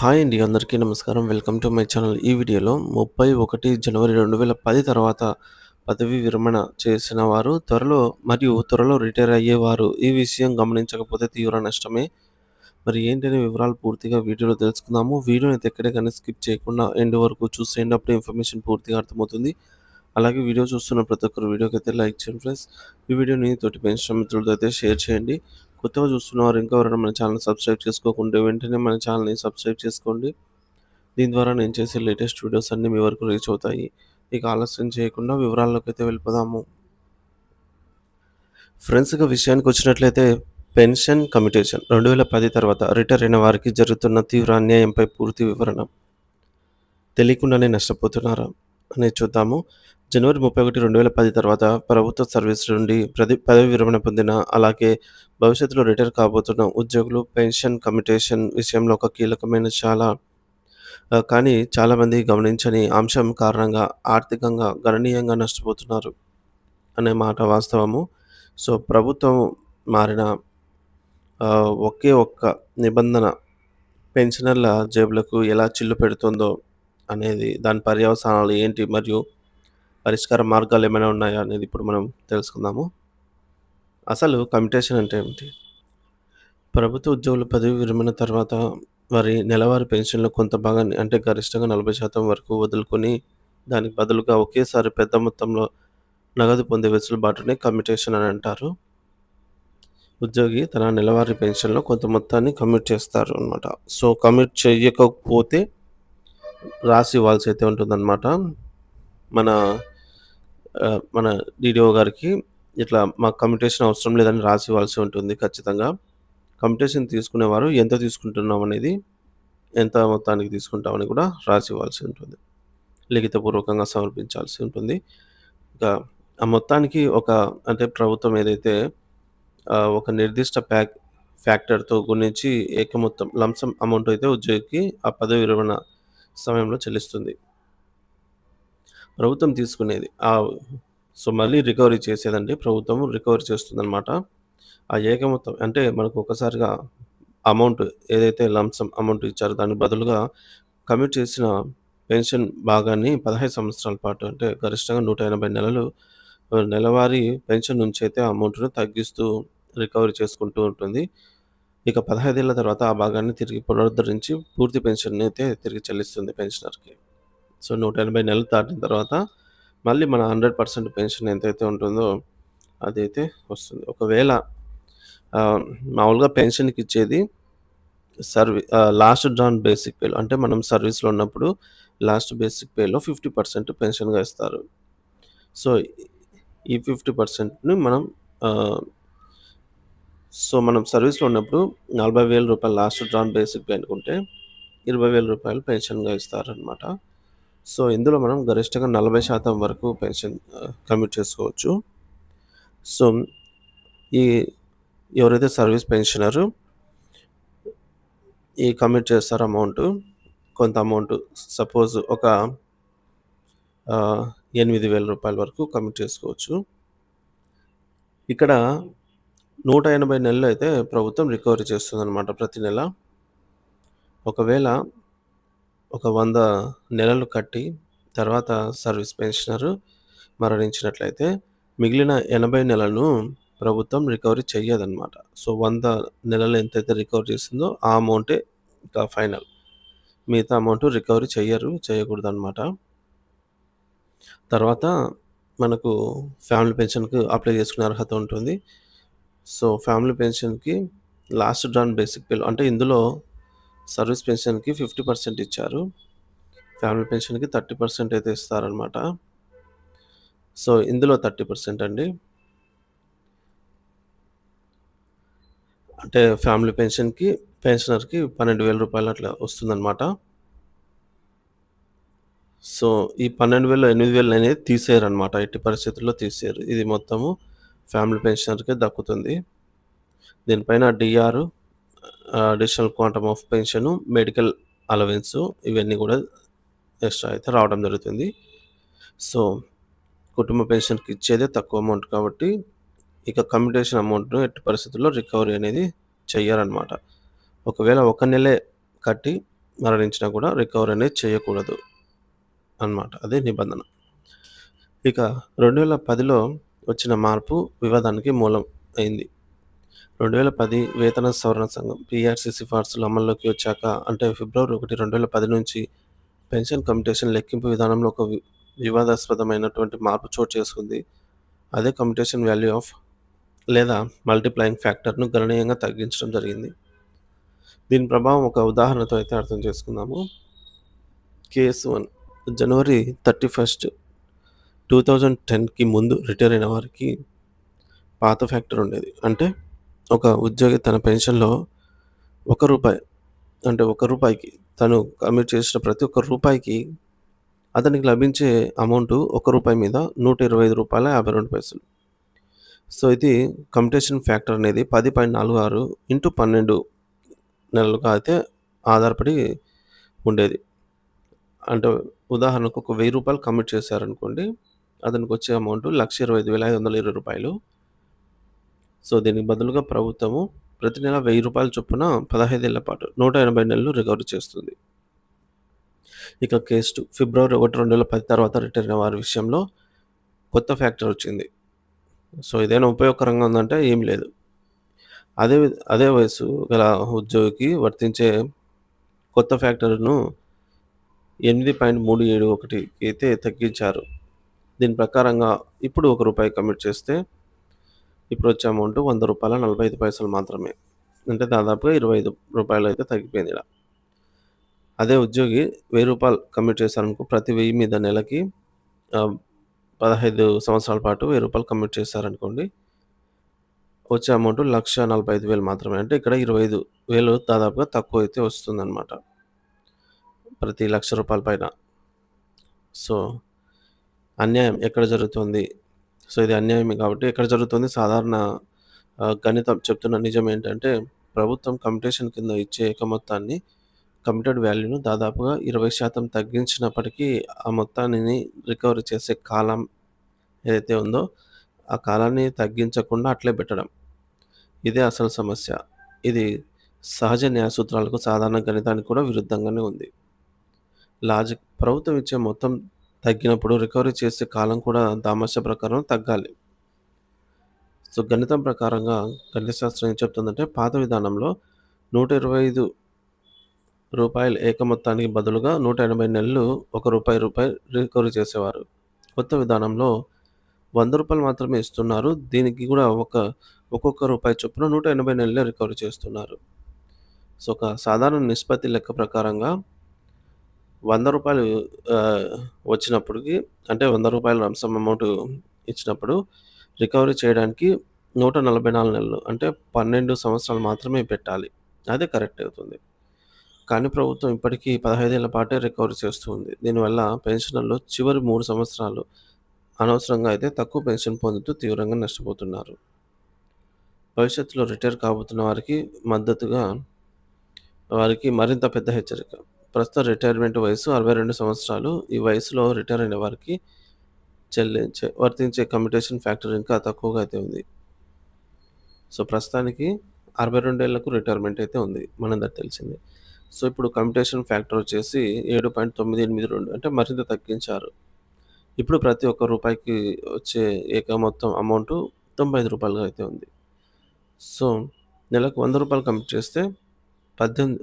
Hi అండి. అందరికీ నమస్కారం. Welcome to my channel. ఈ వీడియోలో 31 జనవరి 2010 తర్వాత పదవీ విరమణ చేసిన వారు త్వరలో మరియు త్వరలో రిటైర్ అయ్యేవారు ఈ విషయం గమనించకపోతే తీవ్ర నష్టమే. మరి ఏంటనే వివరాలు పూర్తిగా వీడియోలో తెలుసుకుందాము. వీడియోని ఎక్కడే కానీ స్కిప్ చేయకుండా ఎండ్ వరకు చూసేయండి. ఎండప్పుడు ఇన్ఫర్మేషన్ పూర్తిగా అర్థమవుతుంది. అలాగే వీడియో చూస్తున్న ప్రతి ఒక్కరు వీడియోకైతే లైక్ చేయండి ఫ్రెండ్స్. ఈ వీడియోని తోటి పెన్షన్ మిత్రులతో అయితే షేర్ చేయండి. కొత్తగా చూస్తున్నవారు ఇంకా ఎవరైనా మన ఛానల్ సబ్స్క్రైబ్ చేసుకోకుంటే వెంటనే మన ఛానల్‌ని సబ్స్క్రైబ్ చేసుకోండి. దీని ద్వారా నేను చేసే లేటెస్ట్ వీడియోస్ అన్నీ మీ వరకు రీచ్ అవుతాయి. ఇక ఆలస్యం చేయకుండా వివరాల్లోకి అయితే వెళ్ళిపోదాము. ఫ్రెండ్స్ విషయానికి వచ్చినట్లయితే పెన్షన్ కమిటేషన్ రెండు వేల పది తర్వాత రిటైర్ అయిన వారికి జరుగుతున్న తీవ్ర అన్యాయంపై పూర్తి వివరణ. తెలియకుండానే నష్టపోతున్నారా? అనేది చూద్దాము. జనవరి 31, 2010 తర్వాత ప్రభుత్వ సర్వీస్ నుండి ప్రతి పదవీ విరమణ పొందిన, అలాగే భవిష్యత్తులో రిటైర్ కాబోతున్న ఉద్యోగులు పెన్షన్ కమిటేషన్ విషయంలో ఒక కీలకమైన చాలా కానీ చాలామంది గమనించని అంశం కారణంగా ఆర్థికంగా గణనీయంగా నష్టపోతున్నారు అనే మాట వాస్తవము. సో, ప్రభుత్వం మారిన ఒకే ఒక్క నిబంధన పెన్షనర్ల జేబులకు ఎలా చిల్లు పెడుతుందో అనేది దాని పర్యవసానాలు ఏంటి? మరియు పరిష్కార మార్గాలు ఏమైనా ఉన్నాయా? అనేది ఇప్పుడు మనం తెలుసుకుందాము. అసలు కమ్యూటేషన్ అంటే ఏమిటి? ప్రభుత్వ ఉద్యోగులు పదవి విరమణ తర్వాత వారి నెలవారీ పెన్షన్‌లో కొంత భాగాన్ని అంటే గరిష్టంగా 40% వరకు వదులుకొని దానికి బదులుగా ఒకేసారి పెద్ద మొత్తంలో నగదు పొందే వెసులుబాటునే కమ్యూటేషన్ అని అంటారు. ఉద్యోగి తన నెలవారీ పెన్షన్‌లో కొంత మొత్తాన్ని కమ్యూట్ చేస్తారు అనమాట సో, కమ్యూట్ చేయకపోతే రాసి ఇవ్వాల్సి అయితే ఉంటుందన్నమాట. మన ఆహ్, మన డీడీఓ గారికి ఇట్లా మాకు కమ్యుటేషన్ అవసరం లేదని రాసి ఇవ్వాల్సి ఉంటుంది ఖచ్చితంగా. కమ్యుటేషన్ తీసుకునేవారు ఎంత తీసుకుంటున్నాం అనేది, ఎంత మొత్తానికి తీసుకుంటామని కూడా రాసి ఇవ్వాల్సి ఉంటుంది. లిఖితపూర్వకంగా సమర్పించాల్సి ఉంటుంది. ఇక ఆ మొత్తానికి ఒక అంటే ప్రభుత్వం ఏదైతే ఆహ్, ఒక నిర్దిష్ట ప్యాక్ ఫ్యాక్టర్‌తో గుణించి ఏక మొత్తం లంప్సమ్ అమౌంట్ అయితే ఉద్యోగికి ఆ పదవి విరమణ సమయంలో చెల్లిస్తుంది. ప్రభుత్వం తీసుకునేది. సో, మళ్ళీ రికవరీ చేసేదండి ప్రభుత్వం రికవరీ చేస్తుందన్నమాట. ఆ ఏక మొత్తం అంటే మనకు ఒక్కసారిగా అమౌంట్ ఏదైతే లంసం అమౌంట్ ఇచ్చారో దానికి బదులుగా కమిట్ చేసిన పెన్షన్ భాగాన్ని 15 సంవత్సరాల పాటు అంటే గరిష్టంగా 180 నెలలు నెలవారీ పెన్షన్ నుంచి అయితే అమౌంట్‌ను తగ్గిస్తూ రికవరీ చేసుకుంటూ ఉంటుంది. ఇక పదహైదేళ్ళ తర్వాత ఆ భాగాన్ని తిరిగి పునరుద్ధరించి పూర్తి పెన్షన్ అయితే తిరిగి చెల్లిస్తుంది పెన్షనర్‌కి. సో, 180 నెలలు దాటిన తర్వాత మళ్ళీ మన 100% పెన్షన్ ఎంతైతే ఉంటుందో అదైతే వస్తుంది. ఒకవేళ మామూలుగా పెన్షన్‌కి ఇచ్చేది సర్వీ లాస్ట్ డ్రాన్ బేసిక్ పేలో అంటే మనం సర్వీస్‌లో ఉన్నప్పుడు లాస్ట్ బేసిక్ పేలో 50% పెన్షన్‌గా ఇస్తారు. సో, ఈ ఫిఫ్టీ పర్సెంట్ని మనం సో, మనం సర్వీస్‌లో ఉన్నప్పుడు నలభై వేల రూపాయలు లాస్ట్ డ్రాన్ బేసిక్ పే అనుకుంటే ఇరవై వేల రూపాయలు పెన్షన్‌గా ఇస్తారనమాట. సో, ఇందులో మనం గరిష్టంగా 40% వరకు పెన్షన్ కమిట్ చేసుకోవచ్చు. సో, ఈ ఎవరైతే సర్వీస్ పెన్షనరు ఈ కమిట్ చేస్తారు అమౌంట్ కొంత అమౌంట్ సపోజ్ ఒక ఎనిమిది వేల రూపాయల వరకు కమిట్ చేసుకోవచ్చు. ఇక్కడ 180 నెలలు అయితే ప్రభుత్వం రికవరీ చేస్తుందన్నమాట ప్రతి నెల. ఒకవేళ ఒక వంద నెలలు కట్టి తర్వాత సర్వీస్ పెన్షనరు మరణించినట్లయితే మిగిలిన 80 నెలలను ప్రభుత్వం రికవరీ చెయ్యదన్నమాట. సో, వంద నెలలు ఎంతైతే రికవరీ చేసిందో ఆ అమౌంటే ఇంకా ఫైనల్. మిగతా అమౌంట్ రికవరీ చెయ్యరు. చేయకూడదన్నమాట. తర్వాత మనకు ఫ్యామిలీ పెన్షన్‌కి అప్లై చేసుకునే అర్హత ఉంటుంది. సో, ఫ్యామిలీ పెన్షన్‌కి లాస్ట్ డ్రాన్ బేసిక్ పేలో అంటే ఇందులో సర్వీస్ పెన్షన్‌కి 50% ఇచ్చారు. ఫ్యామిలీ పెన్షన్‌కి 30% అయితే ఇస్తారనమాట. సో, ఇందులో 30% అండి. అంటే ఫ్యామిలీ పెన్షన్‌కి పెన్షనర్‌కి పన్నెండు వేల రూపాయలు అట్లా వస్తుందన్నమాట. సో, ఈ 12,000లో 8,000 అనేది తీసేయరనమాట. ఎట్టి పరిస్థితుల్లో తీసేయరు. ఇది మొత్తము ఫ్యామిలీ పెన్షనర్‌కే దక్కుతుంది. దీనిపైన DR additional quantum of pension medical allowance ఇవన్నీ కూడా ఎక్స్‌ట్రా అయితే రావడం జరుగుతుంది. సో, కుటుంబ పెన్షన్‌కి ఇచ్చేదే తక్కువ అమౌంట్ కాబట్టి ఇక కమ్యుటేషన్ అమౌంట్‌ను ఎట్టి పరిస్థితుల్లో రికవరీ అనేది చెయ్యాలన్నమాట ఒకవేళ ఒక నెలే కట్టి మరణించినా కూడా రికవరీ అనేది చేయకూడదు అన్నమాట. అదే నిబంధన. ఇక రెండు వేల పదిలో వచ్చిన మార్పు వివాదానికి మూలం అయింది. రెండు వేల పది వేతన సవరణ సంఘం పిఆర్సీ సిఫార్సులు అమల్లోకి వచ్చాక అంటే ఫిబ్రవరి ఒకటి రెండు వేల పది నుంచి పెన్షన్ కమ్యూటేషన్ లెక్కింపు విధానంలో ఒక వి- వివాదాస్పదమైనటువంటి మార్పు చోటు చేసుకుంది. అదే కమ్యూటేషన్ వాల్యూ ఆఫ్ లేదా మల్టిప్లయింగ్ ఫ్యాక్టర్ను గణనీయంగా తగ్గించడం జరిగింది. దీని ప్రభావం ఒక ఉదాహరణతో అయితే అర్థం చేసుకుందాము. Case one January thirty first two thousand టెన్కి ముందు రిటైర్ అయిన వారికి పాత ఫ్యాక్టర్ ఉండేది. అంటే ఒక ఉద్యోగి తన పెన్షన్లో ఒక రూపాయి అంటే ఒక రూపాయికి తను కమిట్ చేసిన ప్రతి ఒక్క రూపాయికి అతనికి లభించే అమౌంట్ ఒక రూపాయి మీద నూట ఇరవై ఐదు రూపాయల యాభై రెండు పైసలు. సో ఇది కంపిటేషన్ ఫ్యాక్టర్ అనేది పది పాయింట్ నాలుగు ఆరు ఇంటూ పన్నెండు నెలలుగా అయితే ఆధారపడి ఉండేది. అంటే ఉదాహరణకు ఒక వెయ్యి రూపాయలు కమిట్ చేశారనుకోండి అతనికి వచ్చే అమౌంట్ లక్ష ఇరవై ఐదు వేల ఐదు వందల ఇరవై రూపాయలు. సో దీనికి బదులుగా ప్రభుత్వము ప్రతి నెల వెయ్యి రూపాయల చొప్పున పదహైదేళ్ళ పాటు నూట ఎనభై నెలలు రికవరీ చేస్తుంది. ఇక కేసు టూ ఫిబ్రవరి ఒకటి రెండు వేల పది తర్వాత రిటైర్ అయిన వారి విషయంలో కొత్త ఫ్యాక్టర్ వచ్చింది. సో ఏదైనా ఉపయోగకరంగా ఉందంటే ఏం లేదు. అదే వి- అదే వయసు గల ఉద్యోగికి వర్తించే కొత్త ఫ్యాక్టర్ను ఎనిమిది పాయింట్ మూడు ఏడు ఒకటికి అయితే తగ్గించారు. దీని ప్రకారంగా ఇప్పుడు ఒక రూపాయి కమిట్ చేస్తే ఇప్పుడు వచ్చే అమౌంట్ వంద రూపాయల నలభై ఐదు పైసలు మాత్రమే. అంటే దాదాపుగా ఇరవై ఐదు రూపాయలు అయితే తగ్గిపోయింది ఇలా. అదే ఉద్యోగి వెయ్యి రూపాయలు కమిట్ చేశారనుకో ప్రతి వెయ్యి మీద నెలకి పదహైదు సంవత్సరాల పాటు వెయ్యి రూపాయలు కమిట్ చేశారనుకోండి వచ్చే అమౌంట్ లక్ష నలభై ఐదు వేలు మాత్రమే. అంటే ఇక్కడ ఇరవై ఐదు వేలు దాదాపుగా తక్కువ అయితే వస్తుందన్నమాట. ప్రతి లక్ష రూపాయల పైన. సో అన్యాయం ఎక్కడ జరుగుతుంది? సో ఇది అన్యాయమే కాబట్టి ఎక్కడ జరుగుతుంది? సాధారణ గణితం చెప్తున్న నిజం ఏంటంటే ప్రభుత్వం కంపిటీషన్ కింద ఇచ్చే ఏక మొత్తాన్ని కమిటెడ్ వాల్యూను దాదాపుగా ఇరవై శాతం తగ్గించినప్పటికీ ఆ మొత్తాన్ని రికవరీ చేసే కాలం ఏదైతే ఉందో ఆ కాలాన్ని తగ్గించకుండా అట్లే పెట్టడం. ఇదే అసలు సమస్య. ఇది సహజ న్యాయ సూత్రాలకు సాధారణ గణితానికి కూడా విరుద్ధంగానే ఉంది. లాజిక్ ప్రభుత్వం ఇచ్చే మొత్తం తగ్గినప్పుడు రికవరీ చేసే కాలం కూడా దామస్య ప్రకారం తగ్గాలి. సో గణితం ప్రకారంగా గణిత శాస్త్రం ఏం చెప్తుందంటే పాత విధానంలో నూట ఇరవై ఐదు రూపాయలు ఏక మొత్తానికి బదులుగా నూట ఎనభై నెలలు ఒక రూపాయి రూపాయి రికవరీ చేసేవారు. కొత్త విధానంలో వంద రూపాయలు మాత్రమే ఇస్తున్నారు. దీనికి కూడా ఒక ఒక్కొక్క రూపాయి చొప్పున నూట ఎనభై నెలలే రికవరీ చేస్తున్నారు. సో ఒక సాధారణ నిష్పత్తి లెక్క ప్రకారంగా వంద రూపాయలు ఆ, వచ్చినప్పటికి అంటే వంద రూపాయల రంసం అమౌంట్ ఇచ్చినప్పుడు రికవరీ చేయడానికి నూట నలభై నాలుగు నెలలు అంటే పన్నెండు సంవత్సరాలు మాత్రమే పెట్టాలి. అదే కరెక్ట్ అవుతుంది. కానీ ప్రభుత్వం ఇప్పటికీ పదహైదేళ్ళ పాటే రికవరీ చేస్తుంది దీనివల్ల పెన్షనర్లు చివరి మూడు సంవత్సరాలు అనవసరంగా అయితే తక్కువ పెన్షన్ పొందుతూ తీవ్రంగా నష్టపోతున్నారు. భవిష్యత్తులో రిటైర్ కాబోతున్న వారికి మద్దతుగా వారికి మరింత పెద్ద హెచ్చరిక. ప్రస్తుత రిటైర్మెంట్ వయసు అరవై రెండు సంవత్సరాలు. ఈ వయసులో రిటైర్ అయిన వారికి చెల్లించే వర్తించే కమ్యూటేషన్ ఫ్యాక్టర్ ఇంకా తక్కువగా అయితే ఉంది. సో ప్రస్తుతానికి అరవై రెండేళ్ళకు రిటైర్మెంట్ అయితే ఉంది మనందరు తెలిసింది. సో ఇప్పుడు కమ్యూటేషన్ ఫ్యాక్టర్ వచ్చేసి ఏడు పాయింట్ తొమ్మిది ఎనిమిది రెండు అంటే మరింత తగ్గించారు. ఇప్పుడు ప్రతి ఒక్క రూపాయికి వచ్చే ఏక మొత్తం అమౌంట్ తొంభై ఐదు రూపాయలుగా అయితే ఉంది. సో నెలకు వంద రూపాయలు కంప్లీట్ చేస్తే పద్దెనిమిది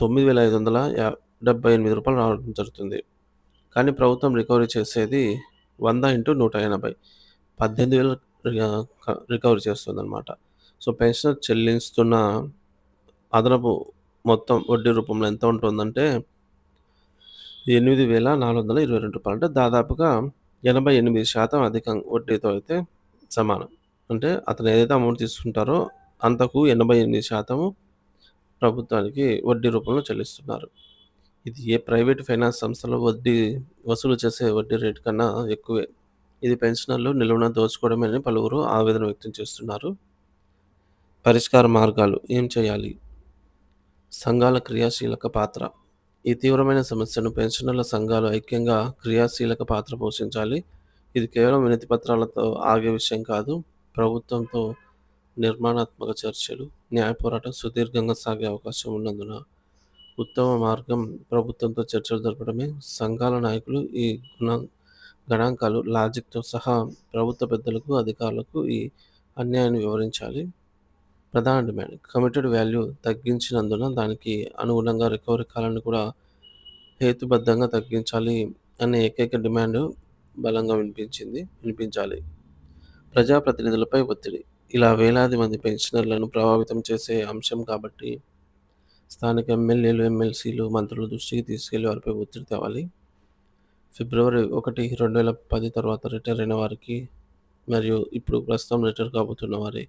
తొమ్మిది వేల ఐదు వందల డెబ్బై ఎనిమిది రూపాయలు రావడం జరుగుతుంది. కానీ ప్రభుత్వం రికవరీ చేసేది వంద ఇంటూ నూట ఎనభై. పద్దెనిమిది వేలు రికవరీ చేస్తుంది అనమాట సో పెన్షనర్ చెల్లిస్తున్న అదనపు మొత్తం వడ్డీ రూపంలో ఎంత ఉంటుందంటే ఎనిమిది వేల నాలుగు వందల ఇరవై రెండు రూపాయలు. అంటే దాదాపుగా ఎనభై ఎనిమిది శాతం అధికం వడ్డీతో అయితే సమానం. అంటే అతను ఏదైతే అమౌంట్ తీసుకుంటారో అంతకు ఎనభై ఎనిమిది శాతము ప్రభుత్వానికి వడ్డీ రూపంలో చెల్లిస్తున్నారు. ఇది ఏ ప్రైవేట్ ఫైనాన్స్ సంస్థలో వడ్డీ వసూలు చేసే వడ్డీ రేటు కన్నా ఎక్కువే. ఇది పెన్షనర్లు నిలువున దోచుకోవడమేనని పలువురు ఆవేదన వ్యక్తం చేస్తున్నారు. పరిష్కార మార్గాలు ఏం చేయాలి? సంఘాల క్రియాశీలక పాత్ర. ఈ తీవ్రమైన సమస్యను పెన్షనర్ల సంఘాలు ఐక్యంగా క్రియాశీలక పాత్ర పోషించాలి. ఇది కేవలం వినతి పత్రాలతో ఆగే విషయం కాదు ప్రభుత్వంతో నిర్మాణాత్మక చర్చలు న్యాయ పోరాటం సుదీర్ఘంగా సాగే అవకాశం ఉన్నందున ఉత్తమ మార్గం ప్రభుత్వంతో చర్చలు జరపడమే. సంఘాల నాయకులు ఈ గుణ గణాంకాలు, లాజిక్‌తో సహా ప్రభుత్వ పెద్దలకు, అధికారులకు ఈ అన్యాయాన్ని వివరించాలి. ప్రధాన డిమాండ్ కమిటెడ్ వాల్యూ తగ్గించినందున దానికి అనుగుణంగా రికవరీ కాలాన్ని కూడా హేతుబద్ధంగా తగ్గించాలి అనే ఏకైక డిమాండ్ బలంగా వినిపించింది వినిపించాలి. ప్రజాప్రతినిధులపై ఒత్తిడి ఇలా వేలాది మంది పెన్షనర్లను ప్రభావితం చేసే అంశం కాబట్టి స్థానిక ఎమ్మెల్యేలు, ఎమ్మెల్సీలు, మంత్రుల దృష్టికి తీసుకెళ్ళి వారిపై ఒత్తిడి తేవాలి. ఫిబ్రవరి ఒకటి రెండు వేల పది తర్వాత రిటైర్ అయిన వారికి మరియు ఇప్పుడు ప్రస్తుతం రిటైర్ కాబోతున్న వారి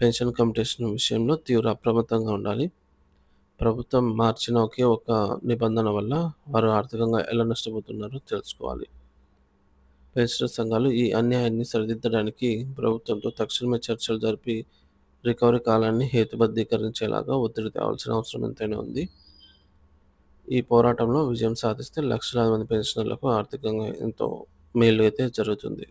పెన్షన్ కంపిటీషన్ విషయంలో తీవ్ర అప్రమత్తంగా ఉండాలి. ప్రభుత్వం మార్చిన ఒకే ఒక నిబంధన వల్ల వారు ఆర్థికంగా ఎలా నష్టపోతున్నారో తెలుసుకోవాలి. పెన్షనర్ సంఘాలు ఈ అన్యాయాన్ని సరిదిద్దడానికి ప్రభుత్వంతో తక్షణమే చర్చలు జరిపి రికవరీ కాలాన్ని హేతుబద్ధీకరించేలాగా ఒత్తిడి తేవాల్సిన అవసరం ఎంతైనా ఉంది. ఈ పోరాటంలో విజయం సాధిస్తే లక్షలాది మంది పెన్షనర్లకు ఆర్థికంగా ఎంతో మేలు అయితే జరుగుతుంది.